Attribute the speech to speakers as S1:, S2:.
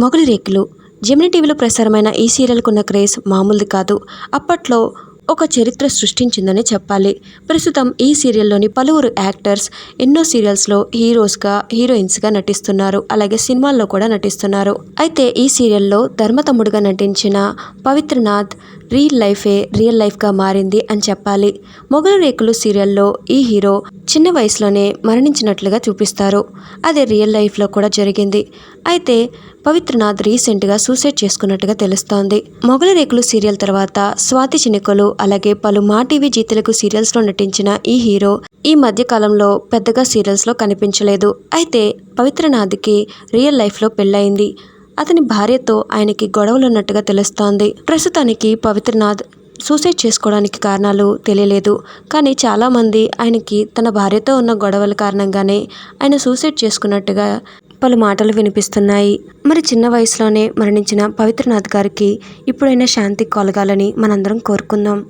S1: మొగలి రేకులు. జెమిని టీవీలో ప్రసారమైన ఈ సీరియల్కు ఉన్న క్రేజ్ మామూలుది కాదు. అప్పట్లో ఒక చరిత్ర సృష్టించిందని చెప్పాలి. ప్రస్తుతం ఈ సీరియల్లోని పలువురు యాక్టర్స్ ఎన్నో సీరియల్స్లో హీరోస్గా హీరోయిన్స్గా నటిస్తున్నారు. అలాగే సినిమాల్లో కూడా నటిస్తున్నారు. అయితే ఈ సీరియల్లో ధర్మతమ్ముడుగా నటించిన పవిత్రనాథ్ రియల్ లైఫే రియల్ లైఫ్గా మారింది అని చెప్పాలి. మొగలు రేకులు సీరియల్లో ఈ హీరో చిన్న వయసులోనే మరణించినట్లుగా చూపిస్తారు. అదే రియల్ లైఫ్లో కూడా జరిగింది. అయితే పవిత్రనాథ్ రీసెంట్గా సూసైడ్ చేసుకున్నట్టుగా తెలుస్తోంది. మొగల రేకులు సీరియల్ తర్వాత స్వాతి చినుకలు అలాగే పలు మా టీవీ జీతులకు సీరియల్స్లో నటించిన ఈ హీరో ఈ మధ్య కాలంలో పెద్దగా సీరియల్స్లో కనిపించలేదు. అయితే పవిత్రనాథ్కి రియల్ లైఫ్లో పెళ్ళయింది. అతని భార్యతో ఆయనకి గొడవలు ఉన్నట్టుగా తెలుస్తోంది. ప్రస్తుతానికి పవిత్రనాథ్ సూసైడ్ చేసుకోవడానికి కారణాలు తెలియలేదు. కానీ చాలామంది ఆయనకి తన భార్యతో ఉన్న గొడవల కారణంగానే ఆయన సూసైడ్ చేసుకున్నట్టుగా పలు మాటలు వినిపిస్తున్నాయి. మరి చిన్న వయసులోనే మరణించిన పవిత్రనాథ్ గారికి ఇప్పుడైనా శాంతి కలగాలని మనందరం కోరుకుందాం.